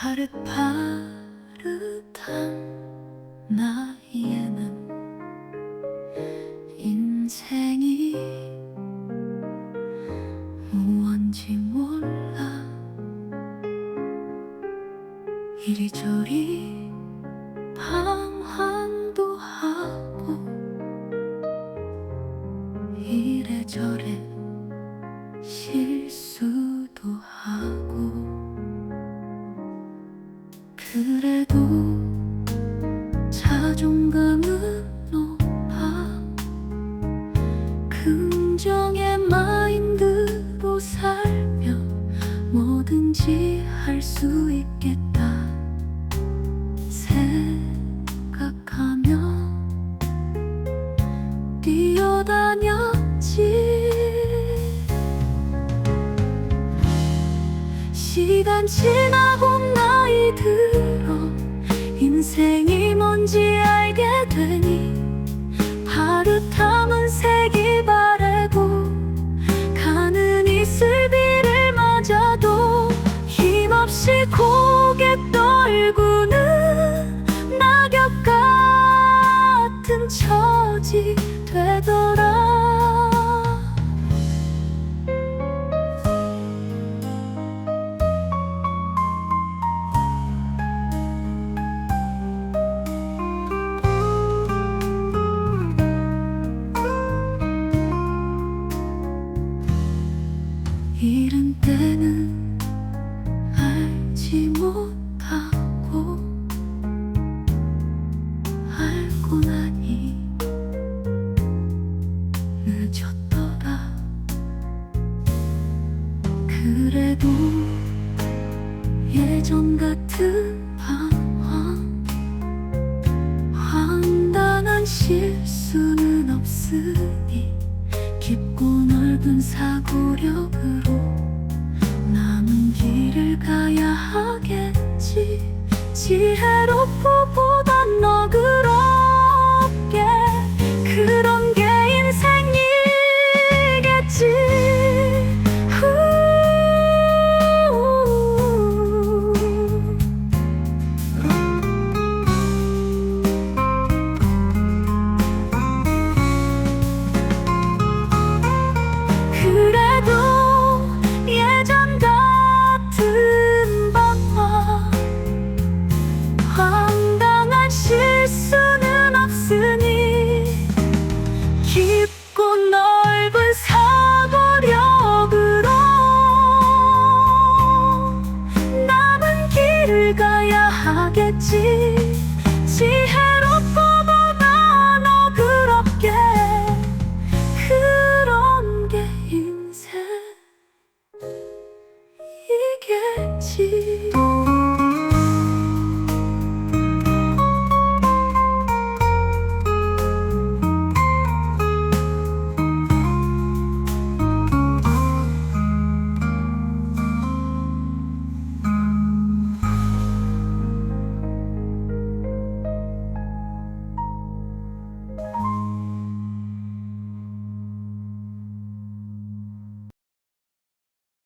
파릇파릇한 나이에는 인생이 무언지 몰라. 이리저리 방황도 하고 이래저래 그래도 자존감은 높아. 긍정의 마인드로 살며 뭐든지 할 수 있겠다. 생각하며 뛰어다녔지. 시간 지나고 나이 들어 인생이 뭔지 알게 되니 파릇함은 색이 바래고 가는 이슬비를 맞아도 힘없이 고개 떨구는 낙엽 같은 처지 되더라 예전 같은 방황 황당한 실수는 없으니 깊고 넓은 사고력으로 남은 길을 가야 하겠지. 지혜 하겠지. 지혜롭고보다 너그럽게. 그런 게 인생이겠지